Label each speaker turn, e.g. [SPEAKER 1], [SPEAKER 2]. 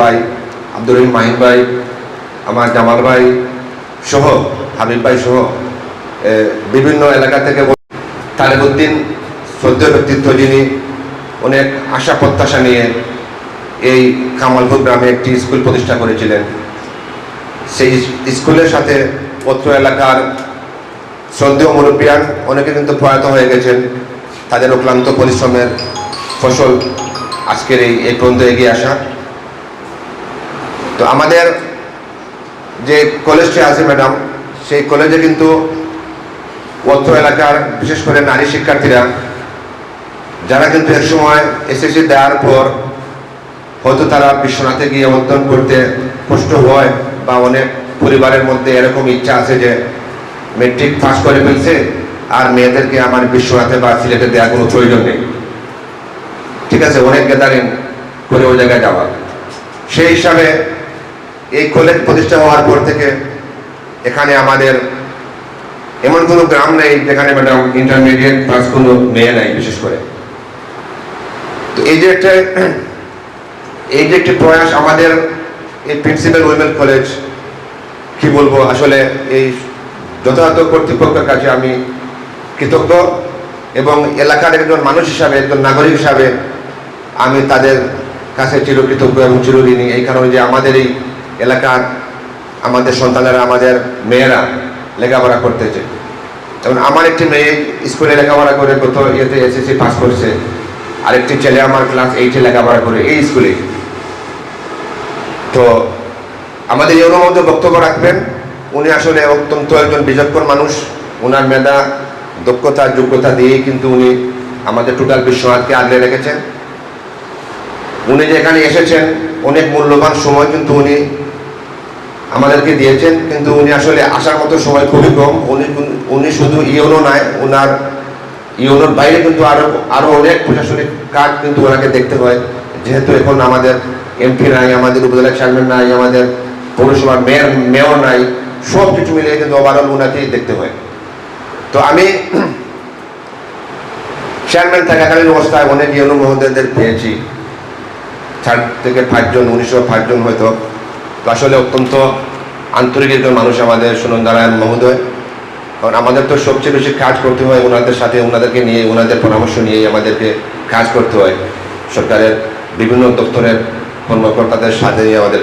[SPEAKER 1] ভাই, আব্দুর রহিম মাহিন ভাই, আমার জামাল ভাই সহ হাবিব ভাই সহ বিভিন্ন এলাকা থেকে তালেবুদ্দিন সদ্য ব্যক্তিত্ব যিনি অনেক আশা প্রত্যাশা নিয়ে এই কামালপুর গ্রামে একটি স্কুল প্রতিষ্ঠা করেছিলেন। সেই স্কুলের সাথে পত্র এলাকার শ্রদ্ধেয় মুরব্বিয়ান অনেকে কিন্তু প্রয়াত হয়ে গেছেন। তাদের অক্লান্ত পরিশ্রমের ফসল আজকের এই এই পর্যন্ত এগিয়ে আসা। তো আমাদের যে কলেজটি আছে ম্যাডাম সেই কলেজে কিন্তু অত্র এলাকার, বিশেষ করে নারী শিক্ষার্থীরা, যারা কিন্তু এক সময় এসএসসি দেওয়ার পর হয়তো তারা বিশ্বনাথে গিয়ে অধ্যয়ন করতে কষ্ট হয় বা অনেক পরিবারের মধ্যে এরকম ইচ্ছা আছে যে মেট্রিক পাস করে ফেলছে আর মেয়েদেরকে আমার বিশ্বনাথে বা সিলেটে দেওয়ার কোনো প্রয়োজন নেই। ঠিক আছে, অনেক গ্যাদারিং করে ওই জায়গায় যাওয়া। সেই হিসাবে এই কলেজ প্রতিষ্ঠা হওয়ার পর থেকে এখানে আমাদের এমন কোনো গ্রাম নেই যেখানে ম্যাডাম ইন্টারমিডিয়েট পাস কোনো মেয়ে নাই, বিশেষ করে। তো এই যে একটা, এই যে একটি প্রয়াস আমাদের এই প্রিন্সিপাল উইমেন কলেজ কি বলব, আসলে এই যথাযথ কর্তৃপক্ষের কাছে আমি কৃতজ্ঞ এবং এলাকার একজন মানুষ হিসাবে, একজন নাগরিক হিসাবে আমি তাদের কাছে চিরকৃতজ্ঞ এবং চিরঋণী। এই কারণে যে আমাদের এই এলাকার আমাদের সন্তানেরা, আমাদের মেয়েরা লেখাপড়া করতেছে। যেমন আমার একটি মেয়ে স্কুলে লেখাপড়া করে গত ইয়েতে এসএসসি পাস করছে। আরেকটি ছেলে আমার ক্লাস এইটে লেখাপড়া করে এই স্কুলে। তো আমাদের ইউনোর মধ্যে বক্তব্য রাখবেন। উনি আসলে অত্যন্ত একজন বিচক্ষণ মানুষ। ওনার মেধা, দক্ষতা, যোগ্যতা দিয়েই কিন্তু উনি আমাদের টোটাল বিশ্বনাথকে আগলে রেখেছেন। উনি যে এখানে এসেছেন, অনেক মূল্যবান সময় কিন্তু উনি আমাদেরকে দিয়েছেন, কিন্তু উনি আসলে আসার মতো সময় খুবই কম। উনি উনি শুধু ইউনো নয় ওনার ইউনোর বাইরে কিন্তু আরও আরও অনেক প্রশাসনিক কাজ কিন্তু ওনাকে দেখতে হয়। যেহেতু এখন আমাদের এমপি নাই, আমাদের উপজেলা চেয়ারম্যান নাই, আমাদের পৌরসভার মেয়র মেয়র নাই সব কিছু মিলিয়ে কিন্তু ওভারঅল ওনাকেই দেখতে হয়। তো আমি চেয়ারম্যান থাকাকালীন অবস্থায় অনেক ইউনো মহোদয়দের পেয়েছি। চার থেকে পাঁচজন, উনিশশো পাঁচজন হয়তো। আসলে অত্যন্ত আন্তরিক একজন মানুষ আমাদের সুনন্দ নারায়ণ মহোদয়। কারণ আমাদের তো সবচেয়ে বেশি কাজ করতে হয় ওনাদের সাথে, ওনাদেরকে নিয়ে, ওনাদের পরামর্শ নিয়েই আমাদেরকে কাজ করতে হয়। সরকারের বিভিন্ন দপ্তরের কর্মকর্তাদের সাথে আমাদের